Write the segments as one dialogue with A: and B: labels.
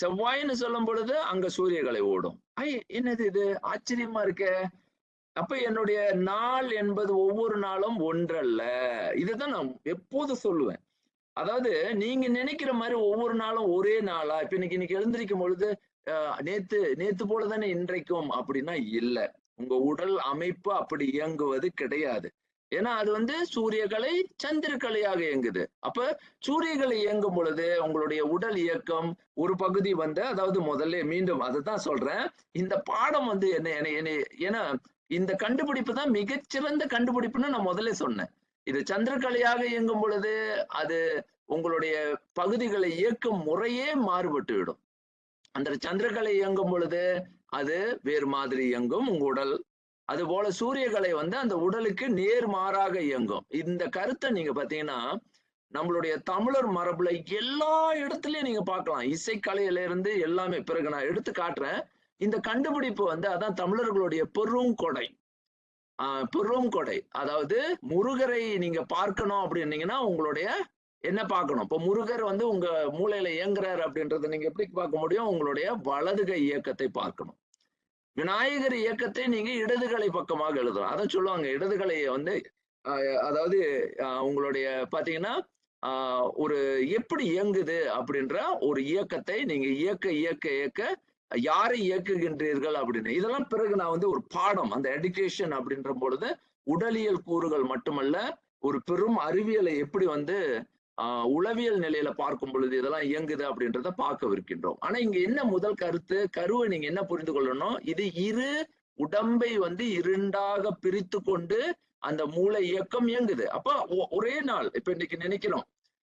A: செவ்வாயின்னு சொல்லும் பொழுது அங்க சூரியகளை ஓடும். ஐ என்னது இது? ஆச்சரியமா இருக்க. அப்ப என்னுடைய நாள் என்பது ஒவ்வொரு நாளும் ஒன்றல்ல. இதுதான் நான் எப்போதும் சொல்லுவேன். அதாவது நீங்க நினைக்கிற மாதிரி ஒவ்வொரு நாளும் ஒரே நாளா? இப்ப இன்னைக்கு இன்னைக்கு எழுந்திருக்கும் பொழுது அஹ், நேத்து நேத்து போலதானே இன்றைக்கும்? அப்படின்னா இல்ல. உங்க உடல் அமைப்பு அப்படி இயங்குவது கிடையாது. ஏன்னா அது வந்து சூரியகலை சந்திரக்கலையாக இயங்குது. அப்ப சூரியகலை இயங்கும் பொழுது உங்களுடைய உடல் இயக்கம் ஒரு பகுதி வந்து அதாவது முதல்ல மீண்டும் அதை தான் சொல்றேன். இந்த பாடம் வந்து என்ன என்ன- ஏன்னா இந்த கண்டுபிடிப்பு தான் மிகச்சிறந்த கண்டுபிடிப்புன்னு நான் முதல்ல சொன்னேன். இது சந்திரக்கலையாக இயங்கும் பொழுது அது உங்களுடைய பகுதிகளை இயக்கும் முறையே மாறுபட்டு விடும். அந்த சந்திரகலை இயங்கும் பொழுது அது வேறு மாதிரி இயங்கும். உங்க உடல் அது போல சூரியகலை வந்து அந்த உடலுக்கு நேர்மாறாக இயங்கும். இந்த கருத்தை நீங்க பாத்தீங்கன்னா நம்மளுடைய தமிழர் மரபுல எல்லா இடத்துலயும் நீங்க பார்க்கலாம். இசைக்கலையில இருந்து எல்லாமே பிறகு நான் எடுத்து காட்டுறேன். இந்த கண்டுபிடிப்பு வந்து அதான் தமிழர்களுடைய பெருங்கொடை ஆஹ் பெருங்கொடை அதாவது முருகரை நீங்க பார்க்கணும் அப்படின்னீங்கன்னா உங்களுடைய என்ன பார்க்கணும்? இப்போ முருகர் வந்து உங்க மூளையில இயங்குறாரு அப்படின்றத நீங்க எப்படி பார்க்க முடியும்? உங்களுடைய வலதுகை இயக்கத்தை பார்க்கணும். விநாயகர் இயக்கத்தை நீங்க இடதுகலை பக்கமாக எழுதலாம். அதை சொல்லுவாங்க இடதுகலையை வந்து அதாவது ஆஹ் உங்களுடைய பாத்தீங்கன்னா ஆஹ் ஒரு எப்படி இயங்குது அப்படின்ற ஒரு இயக்கத்தை நீங்க இயக்க இயக்க இயக்க யாரை இயக்குகின்றீர்கள் அப்படின்னு. இதெல்லாம் பிறகு நான் வந்து ஒரு பாடம் அந்த எடுகேஷன் அப்படின்ற பொழுது உடலியல் கூறுகள் மட்டுமல்ல ஒரு பெரும் அறிவியலை எப்படி வந்து உளவியல் நிலையில பார்க்கும் பொழுது இதெல்லாம் இயங்குது அப்படின்றத பார்க்கவிருக்கின்றோம். ஆனா இங்க என்ன முதல் கருத்து? கருவை நீங்க என்ன புரிந்து கொள்ளணும்? இது இரு உடம்பை வந்து இரண்டாக பிரித்து கொண்டு அந்த மூளை இயக்கம் இயங்குது. அப்ப ஒ- ஒரே நாள் இப்ப இன்னைக்கு நினைக்கிறோம்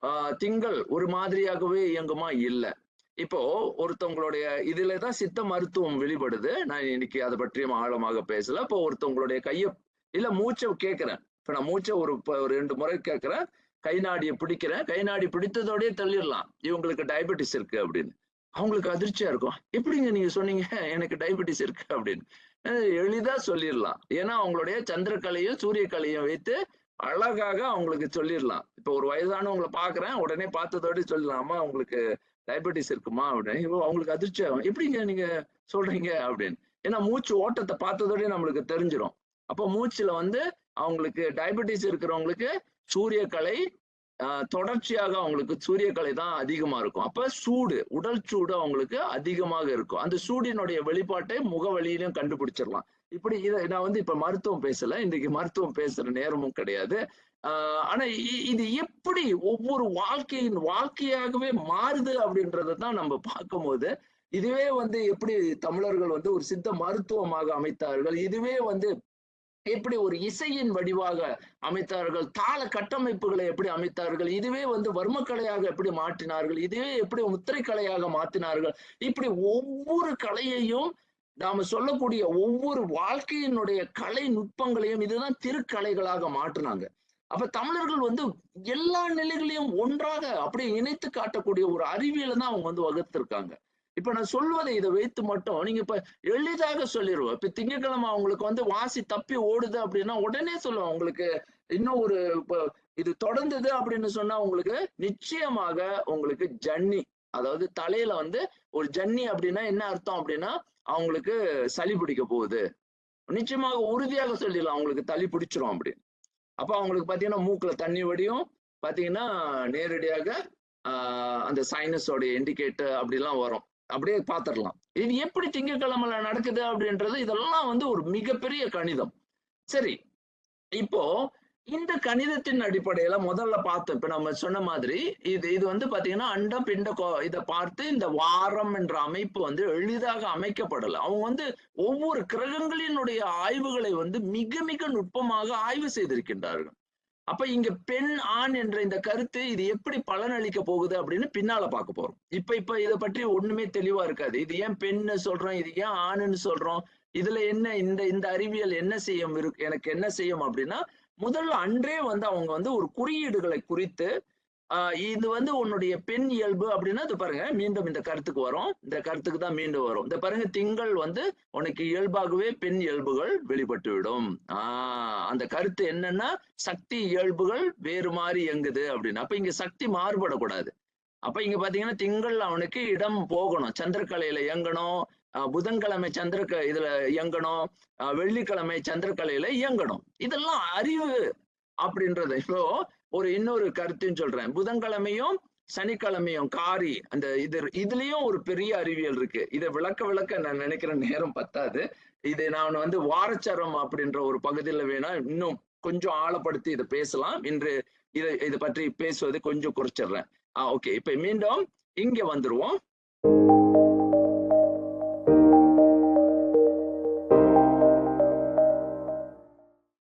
A: ஆஹ் திங்கள் ஒரு மாதிரியாகவே இயங்குமா? இல்ல. இப்போ ஒருத்தவங்களுடைய இதுல தான் சித்த மருத்துவம் வெளிப்படுது. நான் இன்னைக்கு அதை பற்றியும் ஆழமாக பேசல. இப்போ ஒருத்தவங்களுடைய கைய இல்ல மூச்சை கேட்கிறேன். இப்ப நான் மூச்சை ஒரு ஒரு ரெண்டு முறை கேட்கிறேன். கை நாடியை பிடிக்கிறேன். கை நாடி பிடித்ததோடயே தள்ளிடலாம். இவங்களுக்கு டயபெட்டிஸ் இருக்கு அப்படின்னு. அவங்களுக்கு அதிர்ச்சியா இருக்கும். எப்படிங்க நீங்க சொன்னீங்க? எனக்கு டயபெட்டிஸ் இருக்கு அப்படின்னு. எளிதா சொல்லிடலாம். ஏன்னா அவங்களுடைய சந்திரக்கலையும் சூரியக்கலையும் வைத்து அழகாக அவங்களுக்கு சொல்லிடலாம். இப்போ ஒரு வயதானவங்களை பாக்குறேன் உடனே பார்த்ததோடய சொல்லலாமா அவங்களுக்கு உங்களுக்கு டயபெட்டிஸ் இருக்குமா? அப்படின்னு. அவங்களுக்கு அதிர்ச்சி ஆகும் எப்படிங்க நீங்க சொல்றீங்க அப்படின்னு. ஏன்னா மூச்சு ஓட்டத்தை பார்த்ததோடய நம்மளுக்கு தெரிஞ்சிடும் அப்போ மூச்சுல வந்து அவங்களுக்கு டயபெட்டிஸ் இருக்கிறவங்களுக்கு சூரியக்கலை ஆஹ், தொடர்ச்சியாக அவங்களுக்கு சூரியக்கலை தான் அதிகமா இருக்கும். அப்ப சூடு உடல் சூடு அவங்களுக்கு அதிகமாக இருக்கும். அந்த சூடினுடைய வெளிப்பாட்டை முகவழியிலும் கண்டுபிடிச்சிடலாம். இப்படி இதை நான் வந்து இப்ப மருத்துவம் பேசல. இன்னைக்கு மருத்துவம் பேசுற நேரமும் கிடையாது. ஆஹ் ஆனா இ- இது எப்படி ஒவ்வொரு வாழ்க்கையின் வாழ்க்கையாகவே மாறுது அப்படின்றத தான் நம்ம பார்க்கும்போது இதுவே வந்து எப்படி தமிழர்கள் வந்து ஒரு சித்த மருத்துவமாக அமைத்தார்கள் இதுவே வந்து எப்படி ஒரு இசையின் வடிவாக அமைத்தார்கள் தாள கட்டமைப்புகளை எப்படி அமைத்தார்கள் இதுவே வந்து வர்மக்கலையாக எப்படி மாற்றினார்கள் இதுவே எப்படி முத்திரை கலையாக மாற்றினார்கள் இப்படி ஒவ்வொரு கலையையும் நாம சொல்லக்கூடிய ஒவ்வொரு வாழ்க்கையினுடைய கலை நுட்பங்களையும் இதுதான் திருக்கலைகளாக மாற்றினாங்க. அப்ப தமிழர்கள் வந்து எல்லா நிலைகளையும் ஒன்றாக அப்படியே இணைத்து காட்டக்கூடிய ஒரு அறிவியலை தான் அவங்க வந்து வகுத்திருக்காங்க. இப்ப நான் சொல்வதை இதை வைத்து மட்டும் நீங்க இப்ப எளிதாக சொல்லிடுவோம் இப்ப திங்கட்கிழமை அவங்களுக்கு வந்து வாசி தப்பி ஓடுது அப்படின்னா உடனே சொல்லுவோம். உங்களுக்கு இன்னும் ஒரு இப்ப இது தொடர்ந்தது அப்படின்னு சொன்னா உங்களுக்கு நிச்சயமாக உங்களுக்கு ஜன்னி அதாவது தலையில வந்து ஒரு ஜன்னி அப்படின்னா என்ன அர்த்தம் அப்படின்னா அவங்களுக்கு சளி பிடிக்க போகுது. நிச்சயமாக உறுதியாக சொல்லிடலாம் அவங்களுக்கு தள்ளி பிடிச்சிரும் அப்படின்னு. அப்ப அவங்களுக்கு பாத்தீங்கன்னா மூக்குல தண்ணி வடியும். பாத்தீங்கன்னா நேரடியாக ஆஹ் அந்த சைனஸோட இண்டிகேட்டர் அப்படிலாம் வரும். அப்படியே பார்த்துடலாம் இது எப்படி திங்கட்கிழமைல நடக்குது அப்படின்றது இதெல்லாம் வந்து ஒரு மிகப்பெரிய கணிதம். சரி இப்போ இந்த கணிதத்தின் அடிப்படையில முதல்ல பார்த்தோம். இப்ப நம்ம சொன்ன மாதிரி இது இது வந்து பாத்தீங்கன்னா அண்டம் பிண்ட கோ- இதை பார்த்து இந்த வாரம் என்ற அமைப்பு வந்து எளிதாக அமைக்கப்படல. அவங்க வந்து ஒவ்வொரு கிரகங்களினுடைய ஆய்வுகளை வந்து மிக மிக நுட்பமாக ஆய்வு செய்திருக்கின்றார்கள். அப்ப இங்க பெண் ஆண் என்ற இந்த கருத்து இது எப்படி பலனளிக்க போகுது அப்படின்னு பின்னால பார்க்க போறோம். இப்ப இப்ப இதை பற்றி ஒண்ணுமே தெளிவா இருக்காது. இது ஏன் பெண்ணு சொல்றோம்? இது ஏன் ஆணுன்னு சொல்றோம்? இதுல என்ன இந்த இந்த அறிவியல் என்ன செய்யும்? இருக்கு எனக்கு என்ன செய்யும் அப்படின்னா முதல்ல அன்றே வந்து அவங்க வந்து ஒரு குறியீடுகளை குறித்து இது வந்து உன்னுடைய பெண் இயல்பு அப்படின்னா இது பாருங்க மீண்டும் இந்த கருத்துக்கு வரும். இந்த கருத்துக்கு தான் மீண்டும் வரும். இந்த பாருங்க திங்கள் வந்து உனக்கு இயல்பாகவே பெண் இயல்புகள் வெளிப்பட்டு விடும் ஆஹ் அந்த கருத்து என்னன்னா சக்தி இயல்புகள் வேறு மாதிரி இயங்குது அப்படின்னு. அப்ப இங்க சக்தி மாறுபடக்கூடாது. அப்ப இங்க பாத்தீங்கன்னா திங்கள் அவனுக்கு இடம் போகணும். சந்திரக்கலையில இயங்கணும். புதன்கிழமை சந்திரக்க இதுல இயங்கணும். வெள்ளிக்கிழமை சந்திரக்கலையில இயங்கணும். இதெல்லாம் அறிவு அப்படின்றது இப்போ ஒரு இன்னொரு கருத்துன்னு சொல்றேன். புதன்கிழமையும் சனிக்கிழமையும் காரி அந்த இது இதுலயும் ஒரு பெரிய அறிவியல் இருக்கு. இதை விளக்க விளக்க நான் நினைக்கிற நேரம் பத்தாது. இதை நான் வந்து வாரச்சரம் அப்படின்ற ஒரு பகுதியில் வேணா இன்னும் கொஞ்சம் ஆழப்படுத்தி இதை பேசலாம். இன்று இதை இதை பற்றி பேசுவது கொஞ்சம் குறைச்சிடுறேன். ஆ ஓகே. இப்ப மீண்டும் இங்க வந்துருவோம்.